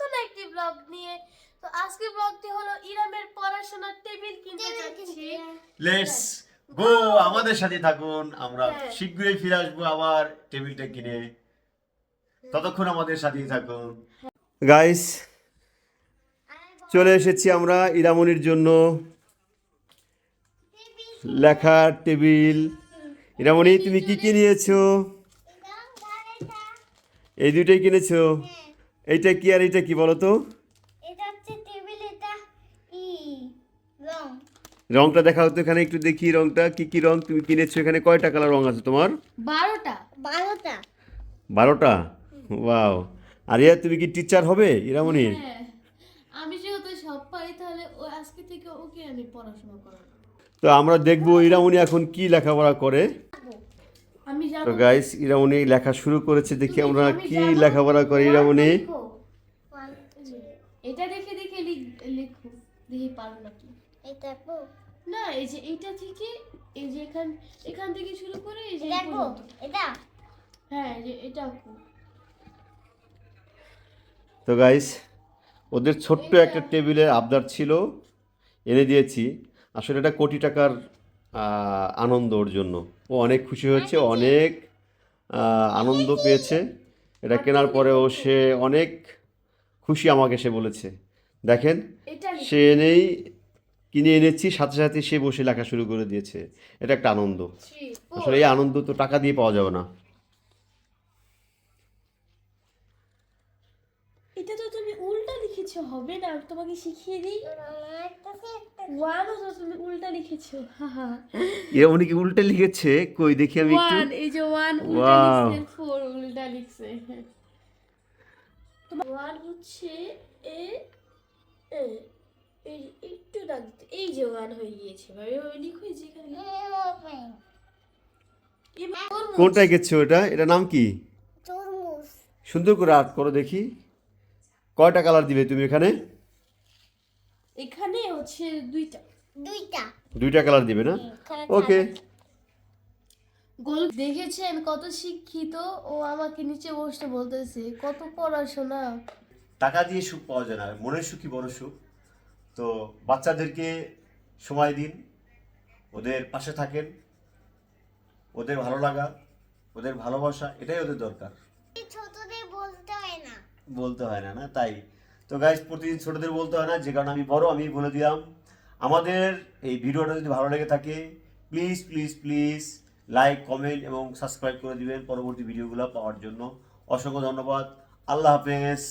নতুন একটি ব্লগ নিয়ে। তো আজকে ব্লগটি হলো ইরামের পড়াশোনার টেবিল কিনতে যাচ্ছি। লেটস গো আমাদের সাথে থাকুন আমরা শীঘ্রই ফিরে আসব আবার টেবিলটা কিনে। ততক্ষণ আমাদের সাথেই থাকুন। গাইস চলে এসেছি আমরা ইরামনির জন্য লেখার টেবিল। ইরামনি তুমি কি কি নিয়েছো এই দুটোই কিনেছো? এইটা কি আর এইটা কি বলো তো এটা হচ্ছে টেবিল এটা ই রং। রংটা দেখাও তো এখানে একটু দেখি রংটা কি কি রং তুমি কিনেছো এখানে কয়টা কালার রং আছে তোমার? বারোটা। বারোটা। বারোটা? ওয়াও। আর ইয়া তুমি কি টিচার হবে ইরামনির হ্যাঁ। আমি যেহেতু সব পারি তাহলে ও আজকে থেকে ওকে আমি পড়াশোনা করাবো। তো আমরা দেখব ইরামনি এখন কি লেখাপড়া করে। আমি তো গাইস ইরামনি লেখা শুরু করেছে দেখি আমরা আমি কি লেখাপড়া করে ইরামনি টু এটা দেখে দেখে লিখ- লিখো দেখি পারো নাকি? এটা কো না এই যে এইটা থেকে এই যে এখান এখান থেকে শুরু করে এই যে এই এটা। এটা? হ্যাঁ এই যে এটা। তো গাইস ওদের ছোট্ট একটা টেবিলের আবদার ছিল এনে দিয়েছি। আসলে এটা কোটি টাকার আহ, আনন্দ ওর জন্য। ও অনেক খুশি হয়েছে অনেক আনন্দ পেয়েছে। এটা কেনার পরেও সে অনেক খুশি আমাকে সে বলেছে। দেখেন সে এনেই কিনে এনেছি সাথে সাথে সে বসে লেখা শুরু করে দিয়েছে। এটা একটা আনন্দ। আসলে এই আনন্দ তো টাকা দিয়ে পাওয়া যাবে না। এটা তো তুমি উল্টা লিখেছো হবে না? আমি তোমাকে শিখিয়ে দিই। ওয়ানও তো তুমি উল্টা লিখেছো এ উনি কি উল্টে লিখেছে? কই দেখি আমি একটু। ওয়ান এই যে ওয়ান উল্টা লিখছে ফোর উল্টা লিখছে। তোমার ওয়ান হচ্ছে এ এ এই একটু দাগ এই যে ওয়ান হয়ে গিয়েছে ভাই ওই লিখো এই যে এখানে। কোনটায় গেছো এটা এটা নাম কি? সুন্দর করে আর্ট করো দেখি। কয়টা কালার দিবে তুমি এখানে? এখানে হচ্ছে দুইটা। দুইটা। দুইটা কালার দিবে না? ওকে গোল দেখেছে আমি কত শিক্ষিত। ও আমাকে নিচে বসতে বলতেছে কত পড়াশোনা? টাকা দিয়ে সুখ পাওয়া যায় না মনের সুখই বড় সুখ। তো বাচ্চাদেরকে সময় দিন ওদের পাশে থাকেন ওদের ভালো লাগা ওদের ভালোবাসা এটাই ওদের দরকার। ছোটদের বলতে হয় না। বলতে হয় না না? তাই। তো গাইজ প্রতিদিন ছোটদের বলতে হয় না যে কারণে আমি বড় আমি বলে দিলাম। আমাদের এই ভিডিওটা যদি ভালো লেগে থাকে please please please like comment এবং সাবস্ক্রাইব করে দিবেন পরবর্তী ভিডিওগুলো পাওয়ার জন্য। অসংখ্য ধন্যবাদ। আল্লাহ হাফেজ।